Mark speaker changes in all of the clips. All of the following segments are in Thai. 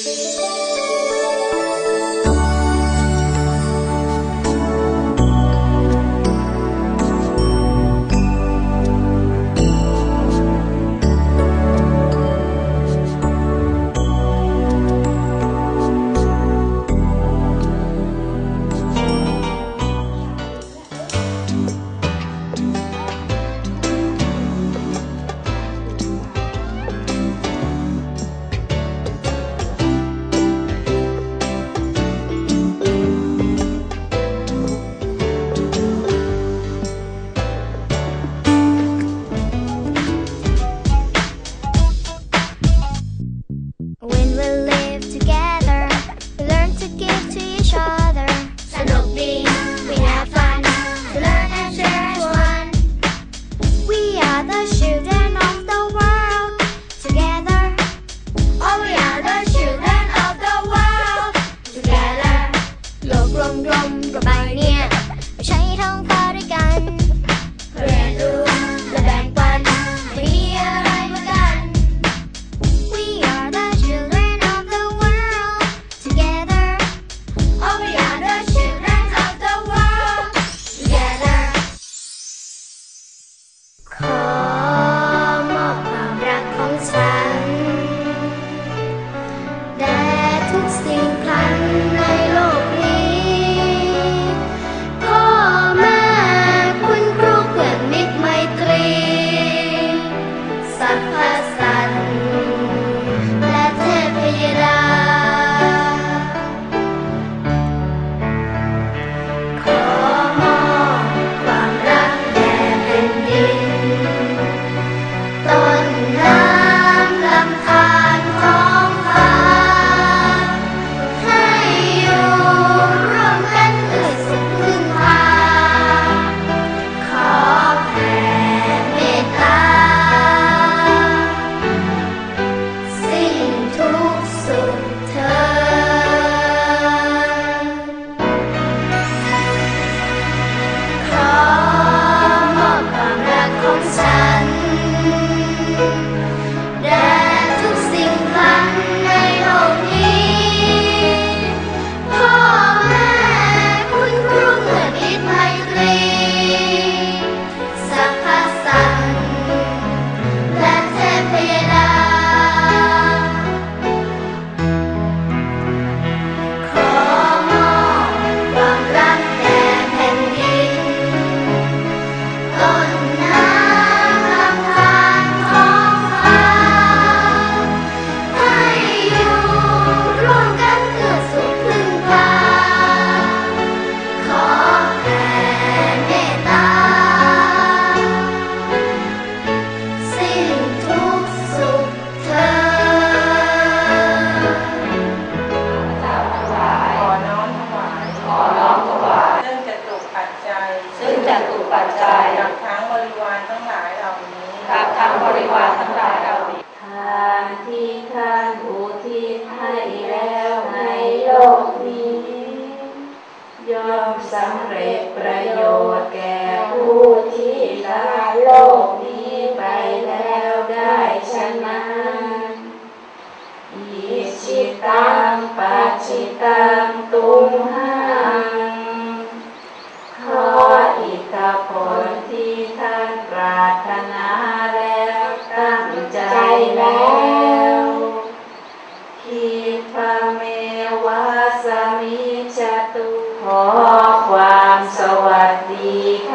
Speaker 1: Música
Speaker 2: การอุทิศให้แล้วในโลกนี้ ย่อมสำเร็จประโยชน์แก่ผู้ที่ละโลกนี้ไปแล้วได้ชนะอิชิตังปัจจิตังตุ the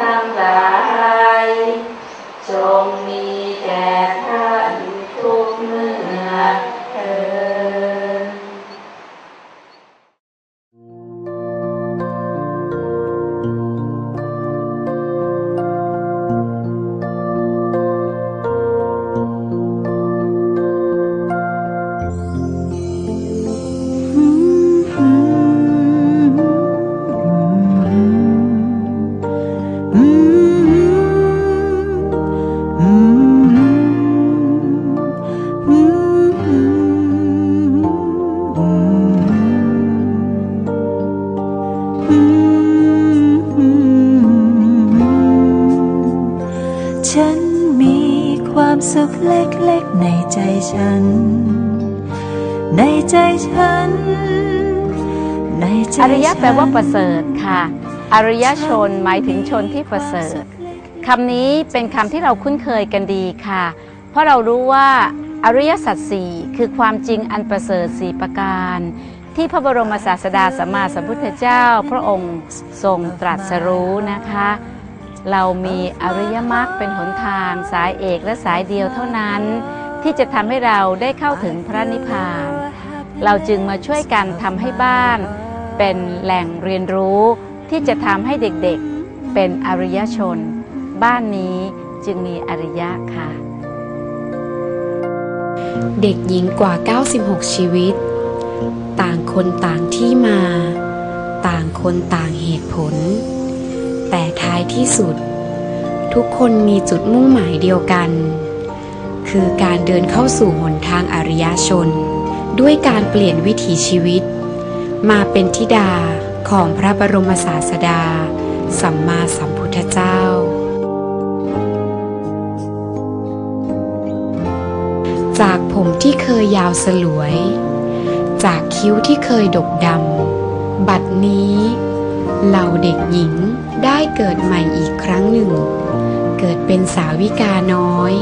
Speaker 3: ุขเล็กๆในใจฉัน ในใจฉัน ในใจอริยะแปลว่าประเส
Speaker 2: ริฐค่ะ อริยชนหมายถึงชนที่ประเสริฐคำนี้เป็นคำที่เราคุ้นเคยกันดีค่ะ เพราะเรารู้ว่าอริยสัจสี่คือความจริงอันประเสริฐสี่ประการ ที่พระบรมศาสดาสัมมาสัมพุทธเจ้า พระองค์ทรงตรัสรู้นะคะ เรามีอริยมรรคเป็นหนทางสายเอกและสายเดียวเท่านั้น ที่จะทำให้เราได้เข้าถึงพระนิพพาน เราจึงมาช่วยกันทำให้บ้าน เป็นแหล่งเรียนรู้ที่จะทำให้เด็กๆเป็นอริยชน บ้านนี้จึงมีอริยะค่ะ
Speaker 4: เด็กหญิงกว่า 96 ชีวิต ต่างคนต่างที่มา ต่างคนต่างเหตุผล แต่ท้ายที่สุด ทุกคนมีจุดมุ่งหมายเดียวกัน คือการเดินเข้าสู่หนทางอริยชน ด้วยการเปลี่ยนวิถีชีวิต มาเป็นธิดาของพระบรมศาสดา สัมมาสัมพุทธเจ้า จากผมที่เคยยาวสลวย จากคิ้วที่เคยดกดำ บัดนี้เหล่าเด็กหญิง ได้เกิดใหม่อีกครั้งหนึ่ง เกิดเป็นสาวิกาน้อย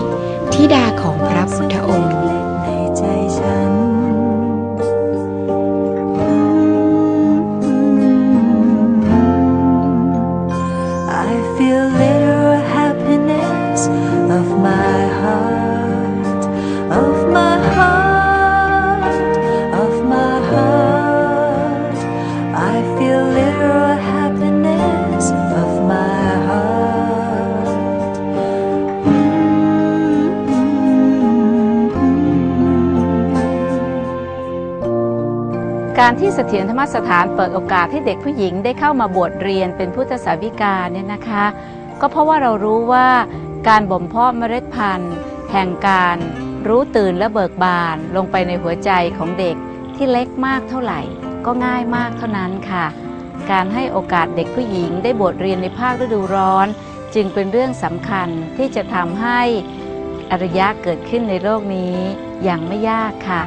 Speaker 4: ทิดาของพระพุทธองค์
Speaker 2: การที่เสถียรธรรมสถานเปิดโอกาสให้เด็กผู้หญิงได้เข้ามาบวชเรียนเป็นพุทธสาวิกาเนี่ยนะคะ ก็เพราะว่าเรารู้ว่าการบ่มเพาะเมล็ดพันธุ์ แห่งการรู้ตื่นและเบิกบานลงไปในหัวใจของเด็กที่เล็กมากเท่าไหร่ ก็ง่ายมากเท่านั้นค่ะ การให้โอกาสเด็กผู้หญิงได้บวชเรียนในภาคฤดูร้อน จึงเป็นเรื่องสำคัญที่จะทำให้อริยะเกิดขึ้นในโลกนี้อย่างไม่ยากค่ะ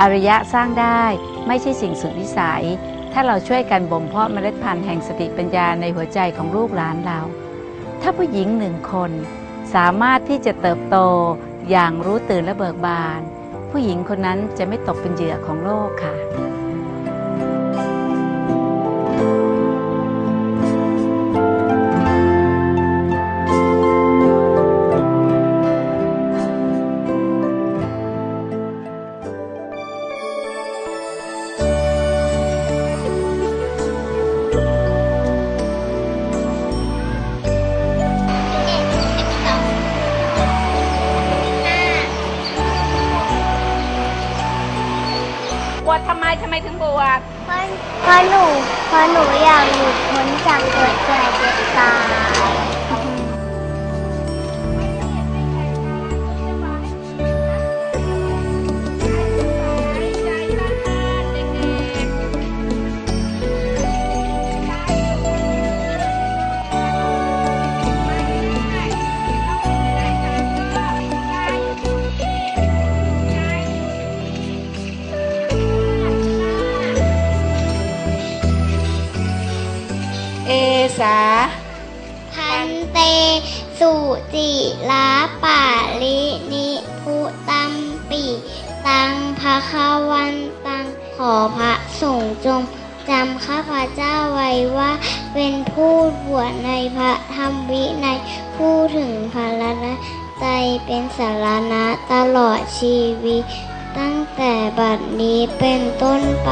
Speaker 2: อริยะสร้างได้ไม่ใช่สิ่งสุดวิสัย ถ้าเราช่วยกันบ่มเพาะเมล็ดพันธุ์แห่งสติปัญญาในหัวใจของลูกหลานเรา ถ้าผู้หญิงหนึ่งคนสามารถที่จะเติบโตอย่างรู้ตื่นและเบิกบาน ผู้หญิงคนนั้นจะไม่ตกเป็นเหยื่อของโลกค่ะ มทำไมถึงบวชเ
Speaker 5: พราะเพราะหนูเพราะหนูอยากหลุดพ้นจากเกิดแก่เจ็บตา
Speaker 1: ย
Speaker 2: สา
Speaker 5: พันเต สุจิลาปาลินิพุตัมปิตังภะคะวันตัง ขอพระสงฆ์จงจำข้าพเจ้าไว้ว่า เป็นผู้บวชในพระธรรมวินัยผู้ถึงพระรัตนใจเป็นสารณะตลอดชีวิต ตั้งแต่บัดนี้เป็นต้นไป